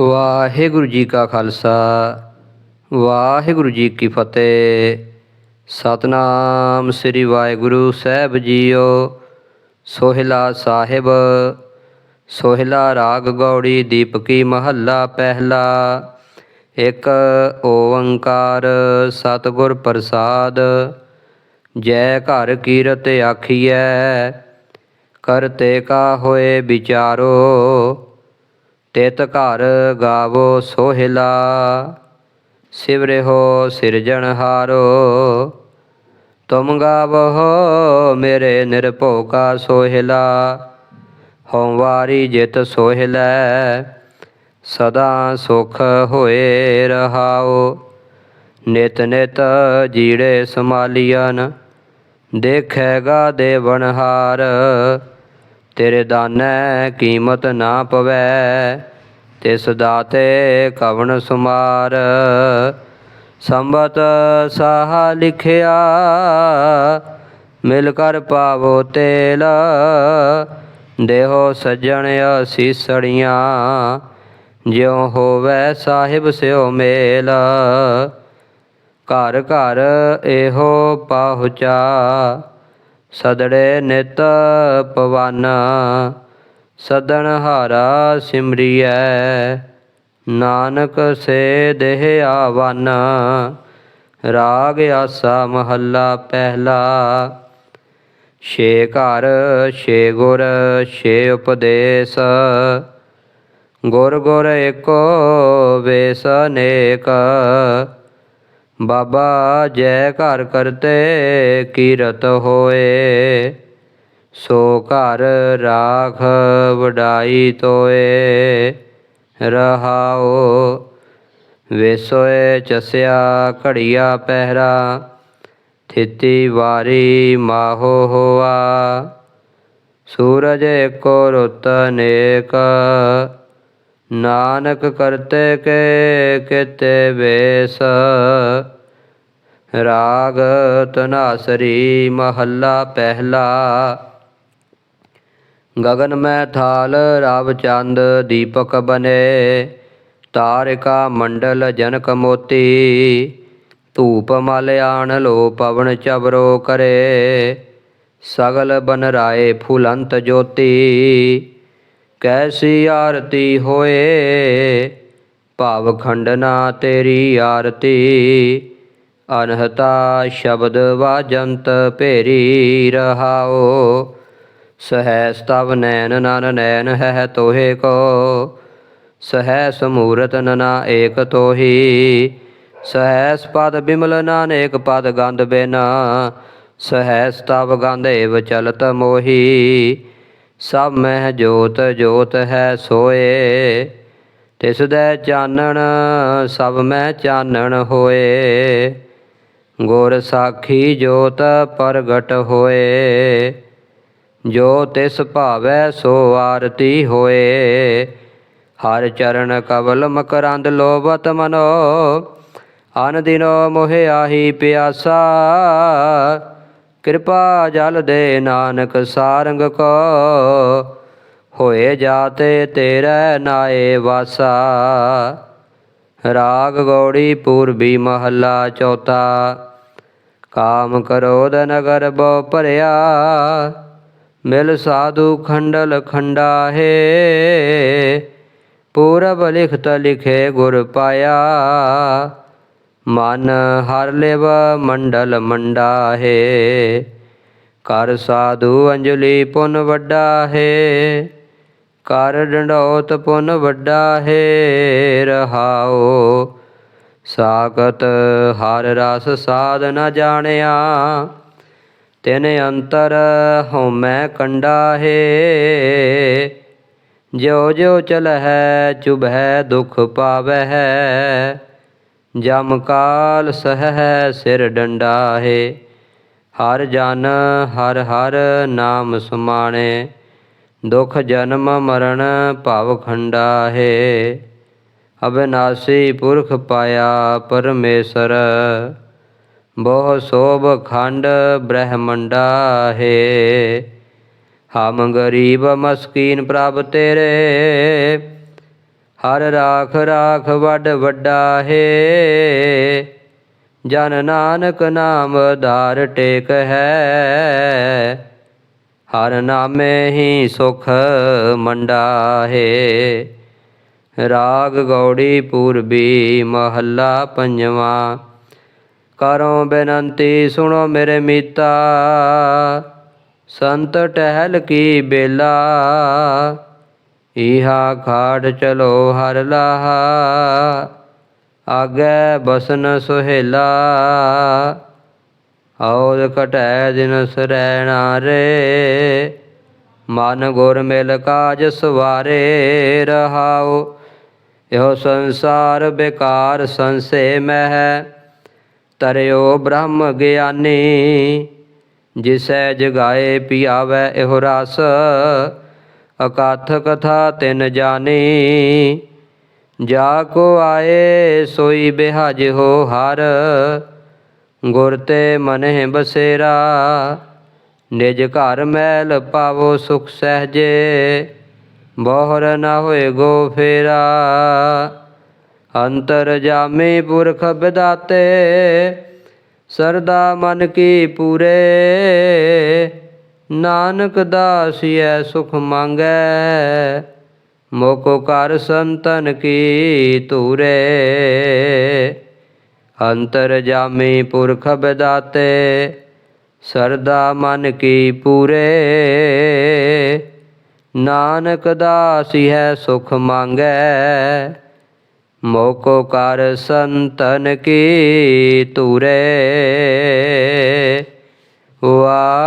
ਵਾਹਿਗੁਰੂ ਜੀ ਕਾ ਖਾਲਸਾ, ਵਾਹਿਗੁਰੂ ਜੀ ਕੀ ਫਤਿਹ। ਸਤਨਾਮ ਸ੍ਰੀ ਵਾਹਿਗੁਰੂ ਸਾਹਿਬ ਜੀਓ, ਸੋਹਿਲਾ ਸਾਹਿਬ, ਸੋਹਿਲਾ ਰਾਗ ਗੌੜੀ ਦੀਪਕੀ ਮਹੱਲਾ ਪਹਿਲਾ, ਇੱਕ ਓੰਕਾਰ ਸਤਿਗੁਰ ਪ੍ਰਸਾਦ, ਜੈ ਘਰ ਕੀਰਤ ਆਖੀਐ, ਕਰਤੇ ਕਾ ਹੋਏ ਵਿਚਾਰੋ। ਤਿਤ ਘਰ ਗਾਵੋ ਸੋਹਿਲਾ ਸਿਵਰਿਓ ਸਿਰਜਣਹਾਰੋ ਤੁਮ ਗਾਵੋ ਮੇਰੇ ਨਿਰਭਉ ਕਾ ਸੋਹਿਲਾ, ਹਉ ਵਾਰੀ ਜਿਤ ਸੋਹਿਲੈ, ਸਦਾ ਸੁਖ ਹੋਏ ਰਹਾਓ। ਨਿਤ ਨਿਤ ਜੀੜੇ ਸਮਾਲੀਅਨ ਦੇਖੇਗਾ ਦੇਵਨਹਾਰ ਤੇਰੇ ਦਾਨੈ ਕੀਮਤ ਨਾ ਪਵੈ, ਤਿਸ ਦਾਤੇ ਕਵਣ ਸੁਮਾਰ। ਸੰਬਤ ਸਾਹ ਲਿਖਿਆ, ਮਿਲ ਕਰ ਪਾਵੋ ਤੇਲ। ਦੇਹੋ ਸੱਜਣ ਅਸੀਸੜੀਆਂ, ਜਿਉ ਹੋਵੇ ਸਾਹਿਬ ਸਿਓ ਮੇਲ। ਘਰ ਘਰ ਇਹੋ ਪਾਹੁਚਾ ਸਦੜੇ ਨਿਤ ਪਵਨ ਸਦਨ ਹਾਰਾ ਸਿਮਰੀਐ। ਨਾਨਕ ਸੇ ਦੇਹ ਆਵਨ, ਰਾਗ ਆਸਾ ਮਹੱਲਾ ਪਹਿਲਾ। ਛੇ ਘਰ, ਛੇ ਗੁਰ, ਛੇ ਉਪਦੇਸ਼। ਗੁਰ ਗੁਰ ਏਕੋ ਵੇਸ ਅਨੇਕ। ਬਾਬਾ ਜੈ ਘਰ ਕਰਤੇ ਕੀਰਤ ਹੋਏ ਸੋ ਘਰ ਰਾਖ ਵਡਾਈ ਤੋਏ ਰਹਾਓ ਵੇਸੋਏ ਚਸਿਆ ਘੜੀਆ ਪਹਿਰਾ ਥਿਤੀ ਵਾਰੀ ਮਾਹੋ ਹੋਆ ਸੂਰਜ ਏਕੋ ਰੁੱਤ ਅਨੇਕ ਨਾਨਕ ਕਰਤੇ ਕੇ ਕਿਤੇ ਵੇਸ। ਰਾਗ ਤਨਾਸਰੀ ਮਹੱਲਾ ਪਹਿਲਾ। ਗगन ਮੈਂ ਥਾਲ ਰਵ ਚੰਦ ਦੀਪਕ ਬਨੇ। ਤਾਰਿਕਾ ਮੰਡਲ ਜਨਕ ਮੋਤੀ। ਧੂਪ ਮਲ ਆਣ ਲੋ ਪਵਨ ਚਬਰੋ ਕਰੇ। ਸਗਲ ਬਨ ਰਾਏ ਫੁਲੰਤ ਜੋਤੀ। ਕੈਸੀ ਆਰਤੀ ਹੋਏ? ਭਾਵ ਖੰਡਨਾ ਤੇਰੀ ਆਰਤੀ। ਅਨਹਤਾ ਸ਼ਬਦ ਵਾਜੰਤ ਭੇਰੀ ਰਹਾਓ। ਸਹੈ ਸਤਵ ਨੈਨ ਨਨ ਨੈਨ ਹੈ ਤੋਹੇ ਕੋ। ਸਹੈ ਸਮੂਰਤ ਨਨਾ ਏਕ ਤੋਹੀ। ਸਹੈ ਪਦ ਬਿਮਲ ਨਾਨੇਕ ਪਦ ਗੰਧ ਬਿਨਾ। ਸਹੈ ਸਤਵ ਗੰਧ ਏਵ ਚਲਤ ਮੋਹੀ। ਸਭ ਮਹਿ ਜੋਤ ਜੋਤ ਹੈ ਸੋਏ। ਤਿਸ ਦੇ ਚਾਨਣ, ਸਭ ਮਹਿ ਚਾਨਣ ਹੋਏ। ਗੁਰ ਸਾਖੀ ਜੋਤ ਪ੍ਰਗਟ ਹੋਏ। ਜੋ ਤਿਸ ਭਾਵੈ ਸੋ ਆਰਤੀ ਹੋਏ। ਹਰ ਚਰਨ ਕਵਲ ਮਕਰੰਦ ਲੋਭਤ ਮਨੋ। ਅਨ ਦਿਨੋ ਮੋਹਿ ਆਹੀ ਪਿਆਸਾ। ਕਿਰਪਾ ਜਲ ਦੇ ਨਾਨਕ ਸਾਰੰਗ ਕੋ। ਹੋਏ ਜਾਤੇ ਤੇਰੇ ਨਾਏ ਵਾਸਾ। ਰਾਗ ਗੌੜੀ ਪੂਰਬੀ ਮਹੱਲਾ ਚੌਥਾ। ਕਾਮ ਕਰੋਦ ਨਗਰ ਬੋ ਭਰਿਆ। ਮਿਲ ਸਾਧੂ ਖੰਡਲ ਖੰਡਾ ਹੈ ਪੂਰਬ ਲਿਖਤ ਲਿਖੇ ਗੁਰ ਪਾਇਆ। ਮਨ ਹਰ ਲਿਵ ਮੰਡਲ ਮੰਡਾ ਹੈ ਕਰ ਸਾਧੂ ਅੰਜਲੀ ਪੁਨ ਵੱਡਾ ਹੈ ਕਰ ਡੰਡੋਤ ਪੁਨ ਵੱਡਾ ਹੈ ਰਹਾਓ ਸਾਗਤ ਹਰ ਰਸ ਸਾਧ ਨ ਜਾਣਿਆ, ਤਿਨ ਅੰਤਰ ਹਉਮੈ ਕੰਡਾ ਹੈ ਜੋ ਜੋ ਚਲਹਿ ਚੁਭੈ ਦੁਖ ਪਾਵਹਿ ਜਮ ਕਾਲ ਸਹਿ ਸਿਰ ਡੰਡਾ ਹੈ ਹਰ ਜਨ ਹਰ ਹਰ ਨਾਮ ਸੁਮਾਣੇ, ਦੁਖ ਜਨਮ ਮਰਨ ਭਵ ਖੰਡਾ ਹੈ ਅਬਿਨਾਸੀ ਪੁਰਖ ਪਾਇਆ ਪਰਮੇਸ਼ਰ, ਬਹੁ ਸੋਭ ਖੰਡ ਬ੍ਰਹਮੰਡਾ ਹੈ ਹਮ ਗਰੀਬ ਮਸਕੀਨ ਪ੍ਰਭ ਤੇਰੇ ਹਰ ਰਾਖ ਰਾਖ ਵੱਡ ਵੱਡਾ ਹੈ। ਜਨ ਨਾਨਕ ਨਾਮ ਧਾਰ ਟੇਕ ਹੈ। ਹਰ ਨਾਮੇ ਹੀ ਸੁਖ ਮੰਡਾ ਹੈ। ਰਾਗ ਗੌੜੀ ਪੂਰਬੀ ਮਹੱਲਾ ਪੰਜਵਾਂ। ਕਰੋ ਬੇਨੰਤੀ ਸੁਣੋ ਮੇਰੇ ਮੀਤਾ। ਸੰਤ ਟਹਿਲ ਕੀ ਬੇਲਾ। ਇਹਾ ਖਾੜ ਚਲੋ ਹਰ ਲਾਹਾ, ਆਗੇ ਬਸਨ ਸੁਹੇਲਾ, ਔਰ ਘਟੈ ਦਿਨ ਸਰੈਣਾ ਰੇ। ਮਨ ਗੁਰ ਮਿਲ ਕਾਜ ਸਵਾਰੇ ਰਹਾਓ ਇਹੋ ਸੰਸਾਰ ਬੇਕਾਰ ਸੰਸੇ ਮਹਿ। ਤਰਿਓ ਬ੍ਰਹਮ ਗਿਆਨੀ, ਜਿਸੈ ਜਗਾਏ ਪਿਆਵੈ ਇਹੋ ਰਸ। ਅਕਾਥ ਕਥਾ ਤਿਨ ਜਾਣੀ ਜਾ ਕੋ ਆਏ ਸੋਈ ਬਿਹਾਜ ਹੋ ਹਰ ਗੁਰ ਤੇ ਮਨਹਿ ਬਸੇਰਾ ਨਿਜ ਘਰ ਮੈਲ ਪਾਵੋ ਸੁਖ ਸਹਜੇ ਬੋਹਰ ਨਾ ਹੋਏ ਗੋ ਫੇਰਾ ਅੰਤਰ ਜਾਮੇ ਪੁਰਖ ਬਿਦਾਤੇ ਸਰਦਾ ਮਨ ਕੀ ਪੂਰੇ ਨਾਨਕ ਦਾਸੀਐ ਸੁਖ ਮੰਗੈ ਮੋਕੋ ਕਰ ਸੰਤਨ ਕੀ ਧੂਰੇ। ਅੰਤਰ ਜਾਮੇ ਪੁਰਖ ਬਿਦਾਤੇ, ਸਰਦਾ ਮਨ ਕੀ ਪੂਰੇ। ਨਾਨਕ ਦਾਸੀ ਹੈ ਸੁਖ ਮੰਗੈ ਮੋਕੋ ਕਰ ਸੰਤਨ ਕੀ ਤੂਰੇ